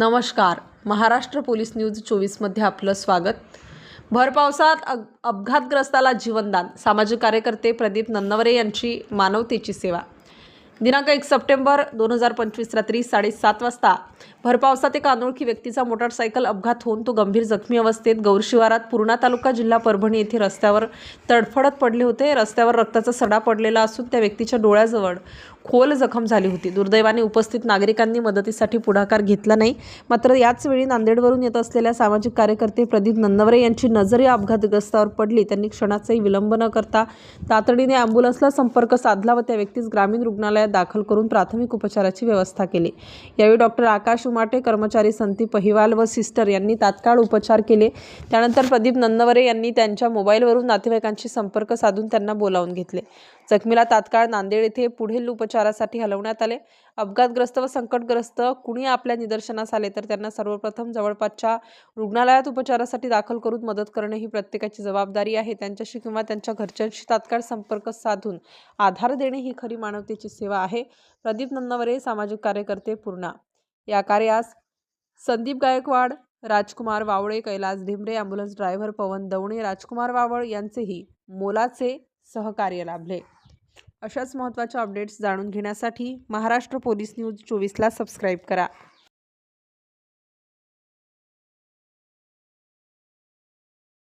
नमस्कार. Maharashtra police news चोवीसमध्ये आपलं स्वागत. भर पावसात अग अपघातग्रस्ताला जीवनदान. सामाजिक कार्यकर्ते प्रदीप नन्नवरे यांची मानवतेची सेवा. दिनांक एक सप्टेंबर दोन हजार पंचवीस रात्री साडेसात वाजता. भरपावसात एका अनोळखी व्यक्तीचा मोटारसायकल अपघात होऊन तो गंभीर जखमी अवस्थेत गौर शिवारात पूर्णा तालुका जिल्हा परभणी येथे रस्त्यावर तडफडत पडले होते. रस्त्यावर रक्ताचा सडा पडलेला असून त्या व्यक्तीच्या डोळ्याजवळ खोल जखम झाली होती. दुर्दैवाने उपस्थित नागरिकांनी मदतीसाठी पुढाकार घेतला नाही. मात्र याच वेळी नांदेडवरून येत असलेल्या सामाजिक कार्यकर्ते प्रदीप नंदवरे यांची नजर या अपघातग्रस्तावर पडली. त्यांनी क्षणाचाही विलंब न करता तातडीने अँब्युलन्सला संपर्क साधला व त्या व्यक्तीस ग्रामीण रुग्णालयात दाखल करून प्राथमिक उपचाराची व्यवस्था केली. यावेळी डॉक्टर आकाश उमाटे कर्मचारी संती पहिवाल व सिस्टर यांनी तात्काळ उपचार केले. त्यानंतर प्रदीप नंदवरे यांनी त्यांच्या मोबाईलवरून नातेवाईकांशी संपर्क साधून त्यांना बोलावून घेतले. जखमीला तात्काळ नांदेड येथे पुढील उपचारासाठी हलवण्यात आले. अपघातग्रस्त व संकटग्रस्त कुणी आपल्या निदर्शनास आले तर त्यांना सर्वप्रथम जवळपासच्या रुग्णालयात उपचारासाठी दाखल करून मदत करणे ही प्रत्येकाची जबाबदारी आहे. त्यांच्याशी किंवा त्यांच्या घरच्यांशी तात्काळ संपर्क साधून आधार देणे ही खरी मानवतेची सेवा आहे. प्रदीप नन्नवरे सामाजिक कार्यकर्ते पूर्णा. या कार्यास संदीप गायकवाड राजकुमार वावळे कैलास ढिमरे ॲम्ब्युलन्स ड्रायव्हर पवन दवणे राजकुमार वावळ यांचेही मोलाचे सहकार्य लाभले. अशाच महत्त्वाच्या अपडेट्स जाणून घेण्यासाठी महाराष्ट्र पोलीस न्यूज चोवीसला सबस्क्राईब करा.